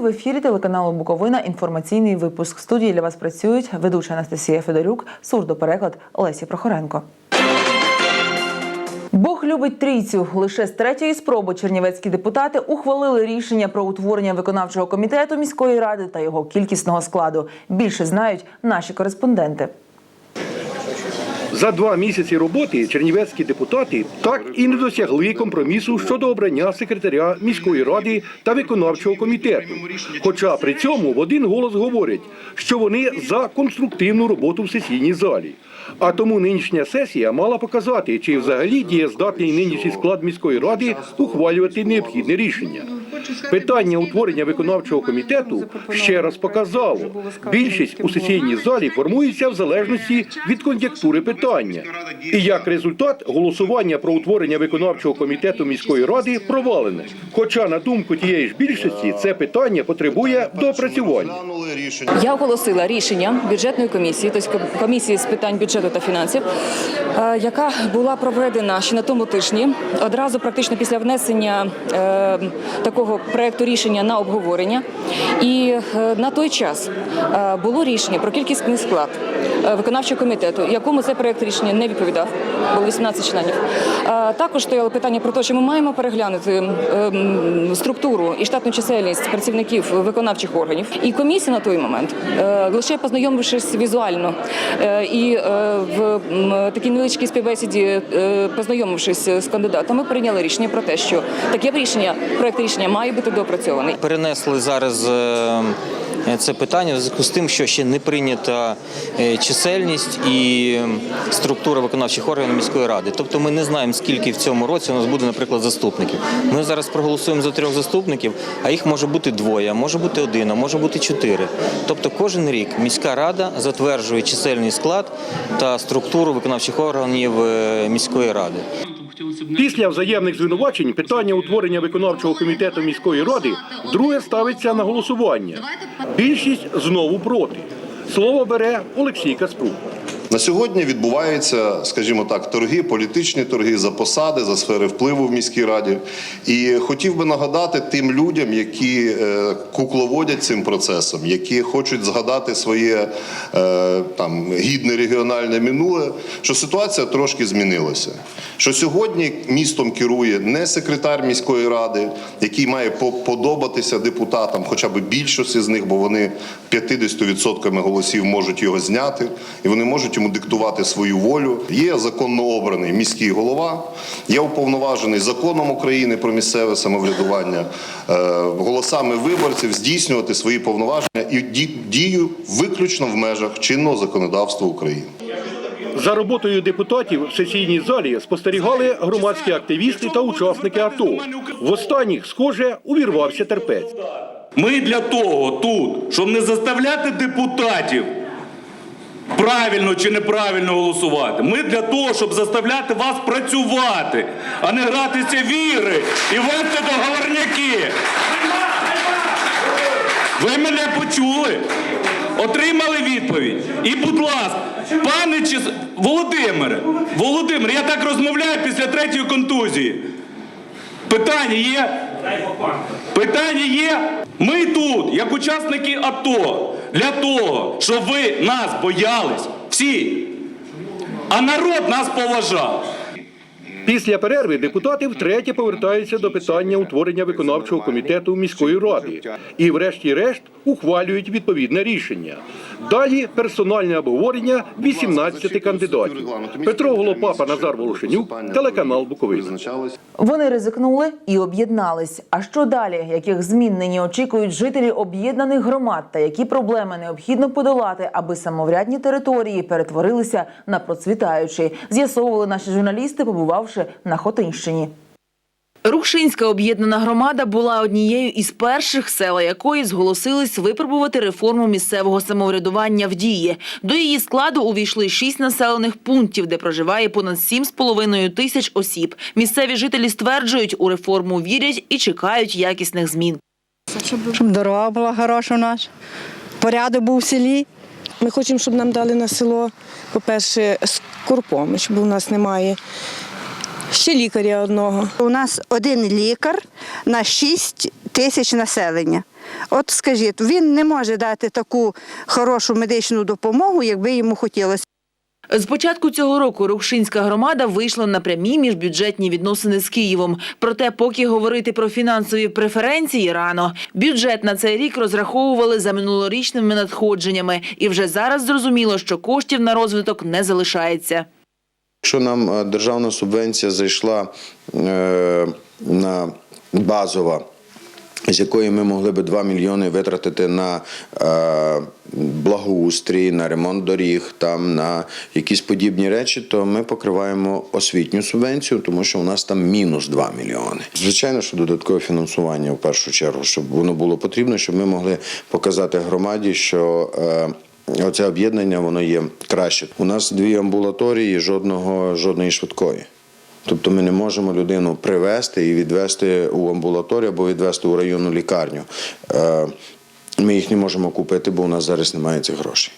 в ефірі телеканалу Буковина. Інформаційний випуск В студії для вас працюють ведуча Анастасія Федорюк, сурдопереклад Олесі Прохоренко. Бог любить трійцю. Лише з третьої спроби чернівецькі депутати ухвалили рішення про утворення виконавчого комітету міської ради та його кількісного складу. Більше знають наші кореспонденти. За два місяці роботи чернівецькі депутати так і не досягли компромісу щодо обрання секретаря міської ради та виконавчого комітету. Хоча при цьому в один голос говорять, що вони за конструктивну роботу в сесійній залі. А тому нинішня сесія мала показати, чи взагалі дієздатний нинішній склад міської ради ухвалювати необхідне рішення. Питання утворення виконавчого комітету ще раз показало, більшість у сесійній залі формується в залежності від кон'юнктури питання. І як результат голосування про утворення виконавчого комітету міської ради провалене. Хоча, на думку тієї ж більшості, це питання потребує доопрацювання. Я оголосила рішення бюджетної комісії, тобто комісії з питань бюджету та фінансів, е, яка була проведена ще на тому тижні, одразу практично після внесення е, такого проекту рішення на обговорення. І е, на той час було рішення про кількісний склад виконавчого комітету, якому цей проект рішення не відповідав. Було 18 членів. Е, Також стояло питання про те, що ми маємо переглянути м, м, структуру і штатну чисельність працівників виконавчих органів. І комісія на той момент, е, лише познайомившись візуально е, і е, в такій невеличкій співбесіді, е, познайомившись з кандидатами, прийняли рішення про те, що таке рішення, проект рішення має бути допрацьований. Перенесли зараз е, це питання в зв'язку з тим, що ще не прийнята е, чисельність і структура виконавчих органів міської ради. Тобто ми не знаємо, скільки в цьому році у нас буде, наприклад, заступників. Ми зараз проголосуємо за трьох заступників, а їх може бути двоє, може бути один, а може бути чотири. Тобто кожен рік міська рада затверджує чисельний склад та структуру виконавчих органів е, міської ради. Після взаємних звинувачень питання утворення виконавчого комітету міської ради вдруге ставиться на голосування. Більшість знову проти. Слово бере Олексій Каспрук. На сьогодні відбуваються, скажімо так, торги, політичні торги за посади, за сфери впливу в міській раді. І хотів би нагадати тим людям, які е, кукловодять цим процесом, які хочуть згадати своє е, там гідне регіональне минуле, що ситуація трошки змінилася. Що сьогодні містом керує не секретар міської ради, який має по- подобатися депутатам, хоча б більшості з них, бо вони 50% голосів можуть його зняти, і вони можуть йому диктувати свою волю. Є законно обраний міський голова, є уповноважений законом України про місцеве самоврядування, е, голосами виборців здійснювати свої повноваження і дію виключно в межах чинного законодавства України. За роботою депутатів в сесійній залі спостерігали громадські активісти та учасники АТО. В останніх, схоже, увірвався терпець. Ми для того тут, щоб не заставляти депутатів правильно чи неправильно голосувати. Ми для того, щоб заставляти вас працювати, а не гратися в ігри і вести договорняки. Ви мене почули? Отримали відповідь. І, будь ласка, пане Чис... Володимире, Володимир, я так розмовляю після третьої контузії. Питання є? Питання є. Ми тут, як учасники АТО, для того, щоб ви нас боялись, всі, а народ нас поважав. Після перерви депутати втретє повертаються до питання утворення виконавчого комітету міської ради і, врешті-решт, ухвалюють відповідне рішення. Далі персональне обговорення 18 кандидатів. Петро Голопапа, Назар Волошенюк, телеканал Буковина. Вони ризикнули і об'єднались. А що далі? Яких змін нині очікують жителі об'єднаних громад та які проблеми необхідно подолати, аби самоврядні території перетворилися на процвітаючі? З'ясовували наші журналісти, побувавши на Хотинщині. Рухшинська об'єднана громада була однією із перших села якої зголосились випробувати реформу місцевого самоврядування в дії. До її складу увійшли шість населених пунктів, де проживає понад 7,5 тисяч осіб. Місцеві жителі стверджують, у реформу вірять і чекають якісних змін. щоб дорога була хороша у нас, порядок був в селі. Ми хочемо, щоб нам дали на село, по-перше, з курпом, щоб у нас немає. Ще лікаря одного. У нас один лікар на 6 тисяч населення. От скажіть, він не може дати таку хорошу медичну допомогу, якби йому хотілося. З початку цього року Рухшинська громада вийшла на прямі міжбюджетні відносини з Києвом. Проте, поки говорити про фінансові преференції рано, бюджет на цей рік розраховували за минулорічними надходженнями, і вже зараз зрозуміло, що коштів на розвиток не залишається. Якщо нам е, державна субвенція зайшла е, на базова, з якої ми могли би 2 мільйони витратити на е, благоустрій, на ремонт доріг, там на якісь подібні речі, то ми покриваємо освітню субвенцію, тому що у нас там мінус 2 мільйони. Звичайно, що додаткове фінансування в першу чергу, щоб воно було потрібно, щоб ми могли показати громаді, що. Оце об'єднання воно є краще. У нас дві амбулаторії, жодного жодної швидкої. Тобто ми не можемо людину привезти і відвезти у амбулаторію або відвезти у районну лікарню. Е, Ми їх не можемо купити, бо у нас зараз немає цих грошей.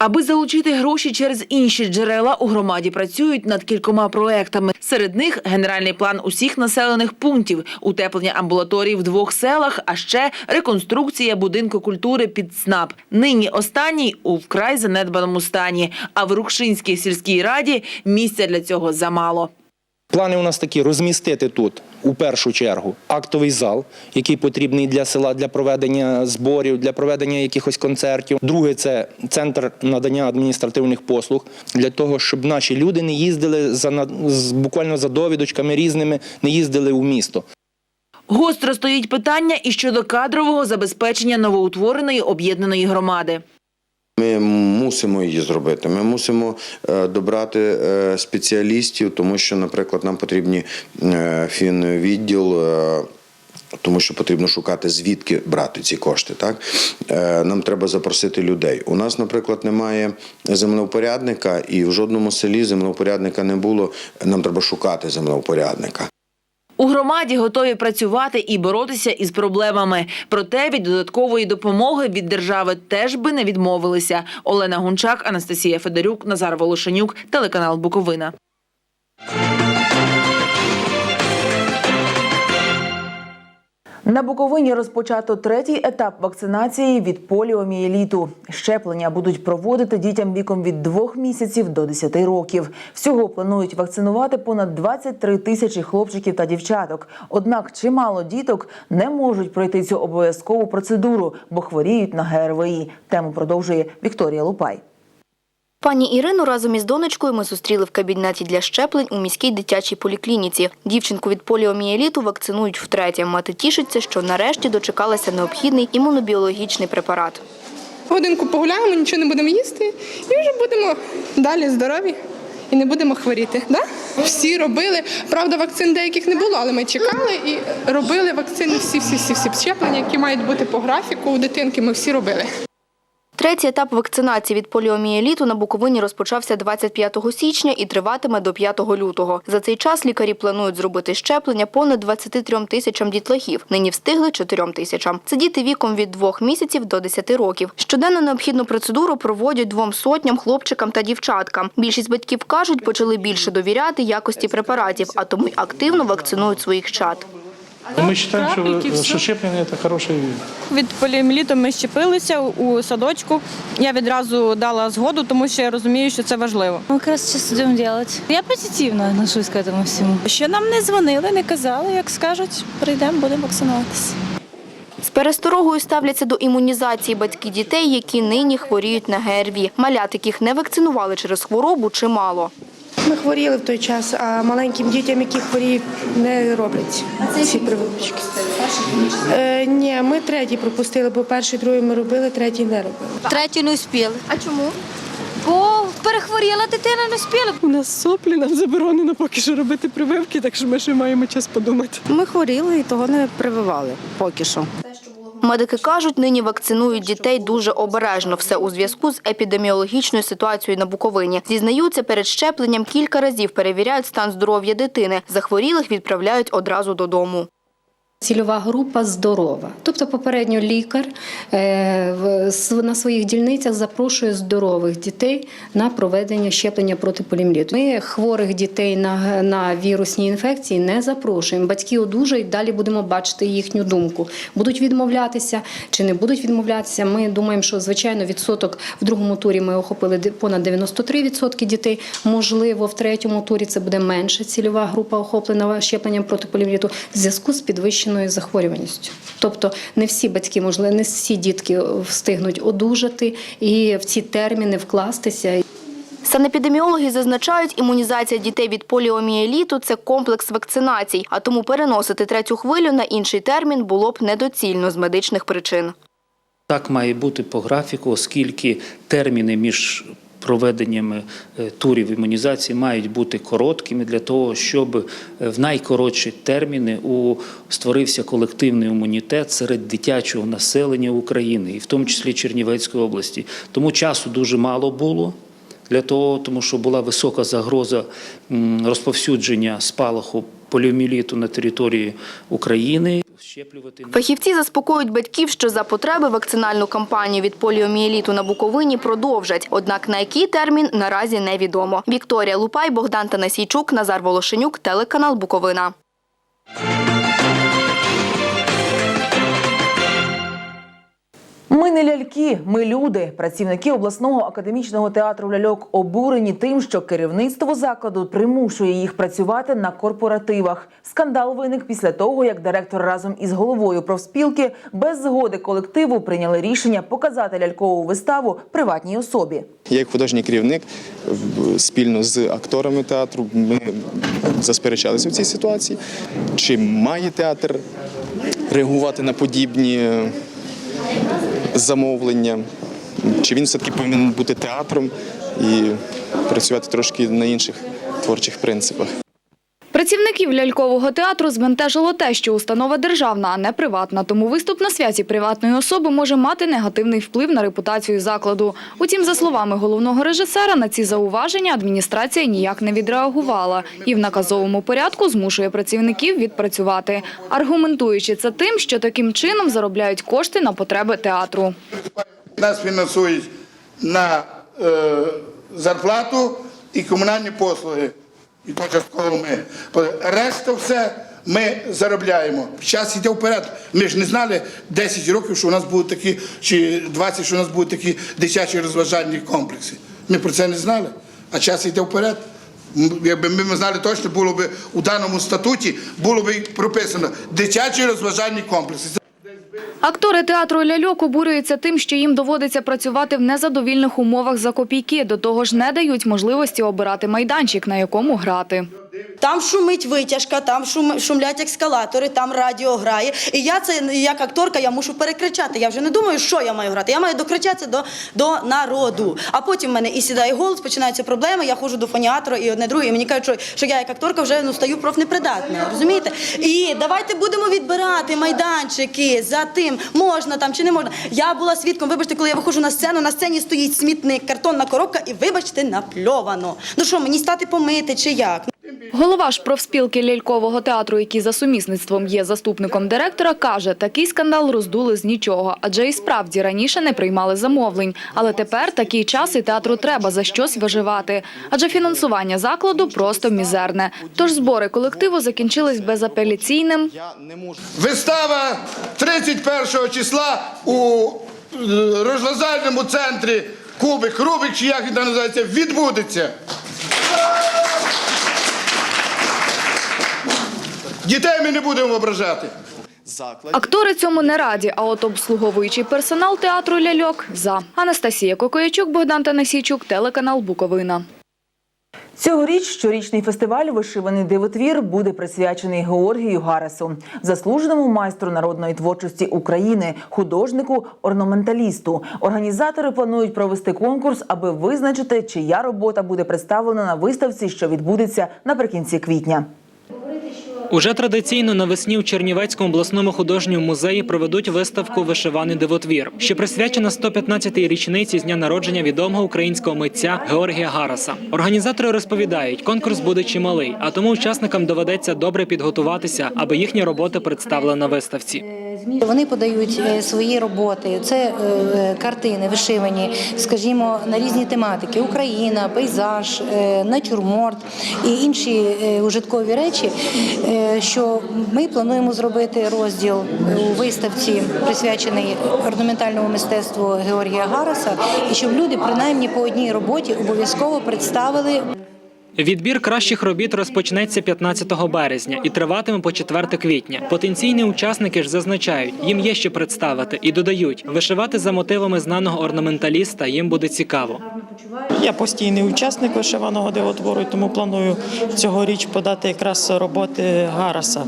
Аби залучити гроші через інші джерела, у громаді працюють над кількома проектами. Серед них генеральний план усіх населених пунктів, утеплення амбулаторій в двох селах, а ще реконструкція будинку культури під СНАП. Нині останній у вкрай занедбаному стані. А в Рукшинській сільській раді місця для цього замало. Плани у нас такі розмістити тут у першу чергу актовий зал, який потрібний для села для проведення зборів, для проведення якихось концертів. Друге це центр надання адміністративних послуг для того, щоб наші люди не їздили за буквально за довідочками різними, не їздили у місто. Гостро стоїть питання і щодо кадрового забезпечення новоутвореної об'єднаної громади. Ми мусимо її зробити. Ми мусимо е, добрати е, спеціалістів, тому що, наприклад, нам потрібні е, фінвідділ. Тому що потрібно шукати, звідки брати ці кошти. Так нам треба запросити людей. У нас, наприклад, немає землевпорядника, і в жодному селі землевпорядника не було. Нам треба шукати землевпорядника. У громаді готові працювати і боротися із проблемами. Проте від додаткової допомоги від держави теж би не відмовилися. Олена Гунчак, Анастасія Федорюк, Назар Волошенюк, телеканал Буковина. На Буковині розпочато третій етап вакцинації від поліомієліту. Щеплення будуть проводити дітям віком від 2 місяців до 10 років. Всього планують вакцинувати понад 23 тисячі хлопчиків та дівчаток. Однак чимало діток не можуть пройти цю обов'язкову процедуру, бо хворіють на ГРВІ. Тему продовжує Вікторія Лупай. Пані Ірину разом із донечкою ми зустріли в кабінеті для щеплень у міській дитячій поліклініці. Дівчинку від поліомієліту вакцинують втретє. Мати тішиться, що нарешті дочекалася необхідний імунобіологічний препарат. Годинку погуляємо, нічого не будемо їсти, і вже будемо далі здорові і не будемо хворіти. Да? Всі робили. Правда, вакцин деяких не було, але ми чекали і робили вакцини всі, всі, всі, всі щеплення, які мають бути по графіку у дитинки. Ми всі робили. Третій етап вакцинації від поліомієліту на Буковині розпочався 25 січня і триватиме до 5 лютого. За цей час лікарі планують зробити щеплення понад 23 тисячам дітлахів. Нині встигли 4 тисячам. Це діти віком від 2 місяців до 10 років. Щоденно необхідну процедуру проводять двом сотням хлопчикам та дівчаткам. Більшість батьків кажуть, почали більше довіряти якості препаратів, а тому й активно вакцинують своїх чад. Мы считаем, что, что щепление это хорошая Від поліоміеліту ми щепилися у садочку. Я відразу дала згоду, тому що я розумію, що це важливо. Мы как раз сейчас идем делать. Я позитивно отношусь к этому всему. Ще нам не дзвонили, не казали, як скажуть, прийдемо, будемо вакцинуватися. З пересторогою ставляться до імунізації батьки дітей, які нині хворіють на ГРВІ. Малят, яких не вакцинували через хворобу, чимало. Ми хворіли в той час, а маленьким дітям, які хворіють, не роблять ці прививочки. Е, ні, ми третій пропустили, бо перший, другий ми робили, третій не робили. Третю не успіли. А чому? Бо перехворіла дитина, не успіла. У нас соплі, нам заборонено поки що робити прививки, так що ми ще маємо час подумати. Ми хворіли і того не прививали поки що. Медики кажуть, нині вакцинують дітей дуже обережно. Все у зв'язку з епідеміологічною ситуацією на Буковині. Зізнаються, перед щепленням кілька разів перевіряють стан здоров'я дитини. Захворілих відправляють одразу додому. Цільова група здорова. Тобто, попередньо лікар е, на своїх дільницях запрошує здорових дітей на проведення щеплення проти полімліту. Ми хворих дітей на, на вірусні інфекції не запрошуємо. Батьки одужають, далі будемо бачити їхню думку. Будуть відмовлятися чи не будуть відмовлятися. Ми думаємо, що звичайно відсоток в другому турі ми охопили понад 93% дітей. Можливо, в третьому турі це буде менша цільова група охоплена щепленням проти полімліту в зв'язку з підвищеною захворюваністю. Тобто не всі батьки, можливо, не всі дітки встигнуть одужати і в ці терміни вкластися. Санепідеміологи зазначають, імунізація дітей від поліомієліту – це комплекс вакцинацій, а тому переносити третю хвилю на інший термін було б недоцільно з медичних причин. Так має бути по графіку, оскільки терміни між проведеннями е, турів імунізації мають бути короткими для того, щоб е, в найкоротші терміни у створився колективний імунітет серед дитячого населення України, і в тому числі Чернівецької області. Тому часу дуже мало було. Для того, тому що була висока загроза розповсюдження спалаху поліоміеліту на території України. Щеплювати Фахівці заспокоюють батьків, що за потреби вакцинальну кампанію від поліомієліту на Буковині продовжать. Однак на який термін наразі невідомо. Вікторія Лупай, Богдан Танасійчук, Назар Волошенюк, телеканал Буковина. Ми не ляльки, ми люди. Працівники обласного академічного театру ляльок обурені тим, що керівництво закладу примушує їх працювати на корпоративах. Скандал виник після того, як директор разом із головою профспілки без згоди колективу прийняли рішення показати лялькову виставу приватній особі. Я як художній керівник спільно з акторами театру ми засперечалися в цій ситуації. Чи має театр реагувати на подібні е, замовлення? Чи він все-таки повинен бути театром і працювати трошки на інших творчих принципах? Працівників лялькового театру збентежило те, що установа державна, а не приватна. Тому виступ на святі приватної особи може мати негативний вплив на репутацію закладу. Утім, за словами головного режисера, на ці зауваження адміністрація ніяк не відреагувала і в наказовому порядку змушує працівників відпрацювати, аргументуючи це тим, що таким чином заробляють кошти на потреби театру. Нас фінансують на е, зарплату і комунальні послуги. І то ми. Решта все ми заробляємо. Час йде вперед. Ми ж не знали 10 років, що у нас будуть такі, чи 20, що у нас будуть такі дитячі розважальні комплекси. Ми про це не знали, а час йде вперед. Якби ми знали точно, було б у даному статуті було б прописано дитячі розважальні комплекси. Актори театру ляльок обурюються тим, що їм доводиться працювати в незадовільних умовах за копійки. До того ж, не дають можливості обирати майданчик, на якому грати. Там шумить витяжка, там шум, шумлять ескалатори, там радіо грає. І я це як акторка я мушу перекричати. Я вже не думаю, що я маю грати. Я маю докричатися до, до народу. А потім в мене і сідає голос, починаються проблеми. Я ходжу до фоніатора і одне друге. І мені кажуть, що, що я як акторка вже ну стаю профнепридатною. Розумієте? І давайте будемо відбирати майданчики за тим, можна там чи не можна. Я була свідком. Вибачте, коли я виходжу на сцену, на сцені стоїть смітник, картонна коробка, і вибачте, напльовано. Ну що, мені стати помити чи як? Голова ж профспілки лялькового театру, який за сумісництвом є заступником директора, каже, такий скандал роздули з нічого, адже і справді раніше не приймали замовлень. Але тепер такий час і театру треба за щось виживати, адже фінансування закладу просто мізерне. Тож збори колективу закінчились безапеляційним. Вистава 31 числа у е, центрі Кубик, Рубик, чи як він називається, відбудеться. Дітей ми не будемо ображати. Актори цьому не раді, а от обслуговуючий персонал театру ляльок – за. Анастасія Кокоячук, Богдан Танасійчук, телеканал Буковина. Цьогоріч щорічний фестиваль Вишиваний дивотвір буде присвячений Георгію Гаресу, заслуженому майстру народної творчості України, художнику, орнаменталісту. Організатори планують провести конкурс, аби визначити, чия робота буде представлена на виставці, що відбудеться наприкінці квітня. Уже традиційно навесні у Чернівецькому обласному художньому музеї проведуть виставку Вишиваний дивотвір, що присвячена 115-й річниці з дня народження відомого українського митця Георгія Гараса. Організатори розповідають, конкурс буде чималий, а тому учасникам доведеться добре підготуватися, аби їхні роботи представили на виставці. Вони подають е, свої роботи. Це е, картини вишивані, скажімо, на різні тематики: Україна, пейзаж, е, натюрморт і інші е, ужиткові речі. е, Що ми плануємо зробити розділ у виставці, присвячений орнаментальному мистецтву Георгія Гараса, і щоб люди принаймні по одній роботі обов'язково представили Відбір кращих робіт розпочнеться 15 березня і триватиме по 4 квітня. Потенційні учасники ж зазначають, їм є що представити і додають, вишивати за мотивами знаного орнаменталіста їм буде цікаво. Я постійний учасник вишиваного дивотвору, тому планую цьогоріч подати якраз роботи Гараса.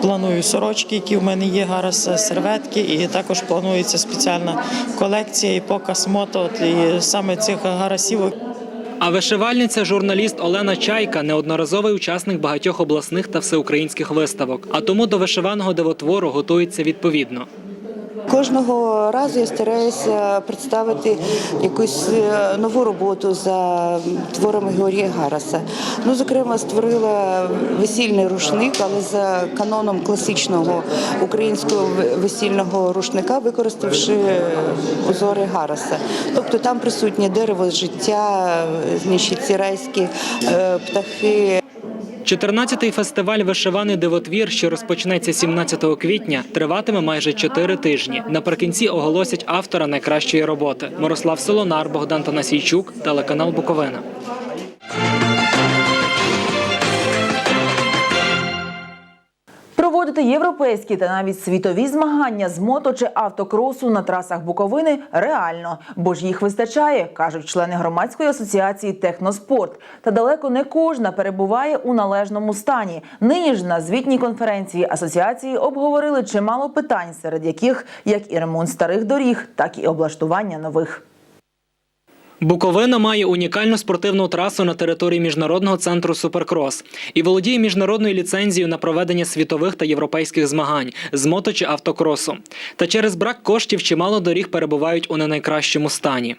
Планую сорочки, які в мене є, Гараса, серветки, і також планується спеціальна колекція і показ мото. І саме цих гарасів. А вишивальниця, журналіст Олена Чайка неодноразовий учасник багатьох обласних та всеукраїнських виставок, а тому до вишиваного дивотвору готується відповідно. Кожного разу я стараюся представити якусь е, нову роботу за творами Георгія Гараса. Ну, зокрема, створила весільний рушник, але за каноном класичного українського весільного рушника, використавши узори Гараса. Тобто там присутнє дерево життя, е, значить, ці райські е, птахи. 14-й фестиваль Вишиваний дивотвір, що розпочнеться 17 квітня, триватиме майже 4 тижні. Наприкінці оголосять автора найкращої роботи. Мирослав Солонар, Богдан Танасійчук, телеканал Буковина. Проводити європейські та навіть світові змагання з мото чи автокросу на трасах Буковини реально, бо ж їх вистачає, кажуть члени громадської асоціації Техноспорт. Та далеко не кожна перебуває у належному стані. Нині ж на звітній конференції асоціації обговорили чимало питань, серед яких як і ремонт старих доріг, так і облаштування нових. Буковина має унікальну спортивну трасу на території міжнародного центру Суперкрос і володіє міжнародною ліцензією на проведення світових та європейських змагань з мото чи автокросу. Та через брак коштів чимало доріг перебувають у не найкращому стані.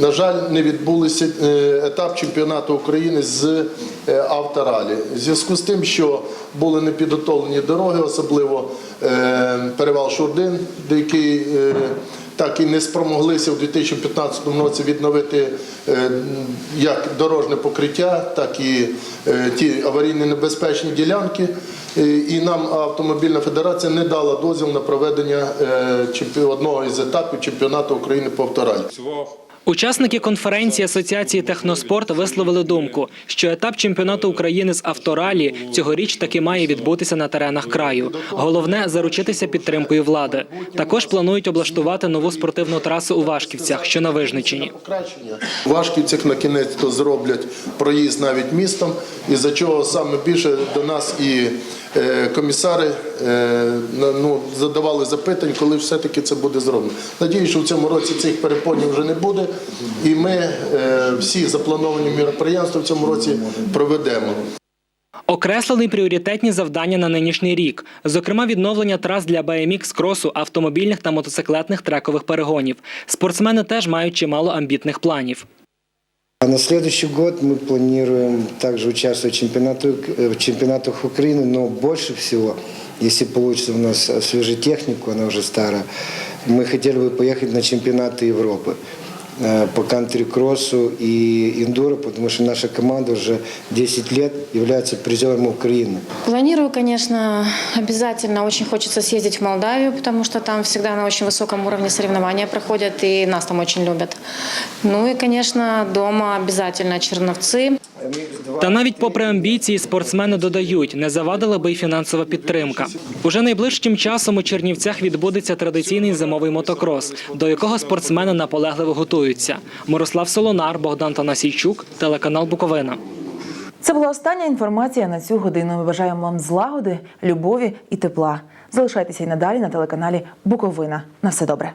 На жаль, не відбулися е, етап чемпіонату України з е, авторалі. В зв'язку з тим, що були непідготовлені дороги, особливо е, перевал Шурдин, де який е, так і не спромоглися в 2015 році відновити е, як дорожне покриття, так і е, ті аварійні небезпечні ділянки. Е, І нам автомобільна федерація не дала дозвіл на проведення одного із етапів чемпіонату України по авторалі. Учасники конференції Асоціації Техноспорт висловили думку, що етап чемпіонату України з авторалі цьогоріч таки має відбутися на теренах краю. Головне заручитися підтримкою влади. Також планують облаштувати нову спортивну трасу у Вашківцях, що на Вижничині. В Вашківцях на кінець то зроблять проїзд навіть містом, і за чого саме більше до нас і е, комісари ну, задавали запитань, коли ж все-таки це буде зроблено. Надіюсь, що в цьому році цих перепонів вже не буде, і ми е, всі заплановані міроприємства в цьому році проведемо. Окреслені пріоритетні завдання на нинішній рік, зокрема відновлення трас для BMX кросу, автомобільних та мотоциклетних трекових перегонів. Спортсмени теж мають чимало амбітних планів. А на следующий год мы планируем также участвовать в, чемпионату, э, в чемпионатах Украины, но больше всего, если получится у нас освежить технику, она уже старая, мы хотели бы поехать на чемпионаты Европы э, по кантри-кроссу и индуро, потому что наша команда уже 10 лет является призером Украины. Планирую, конечно, обязательно. Очень хочется съездить в Молдавию, потому что там всегда на очень высоком уровне соревнования проходят, и нас там очень любят. Ну и, конечно, дома обязательно Черновцы. Та навіть попри амбіції, спортсмени додають, не завадила би й фінансова підтримка. Уже найближчим часом у Чернівцях відбудеться традиційний зимовий мотокрос, до якого спортсмени наполегливо готуються. Мирослав Солонар, Богдан Танасійчук, телеканал Буковина. Це була остання інформація на цю годину. Ми бажаємо вам злагоди, любові і тепла. Залишайтеся й надалі на телеканалі Буковина. На все добре.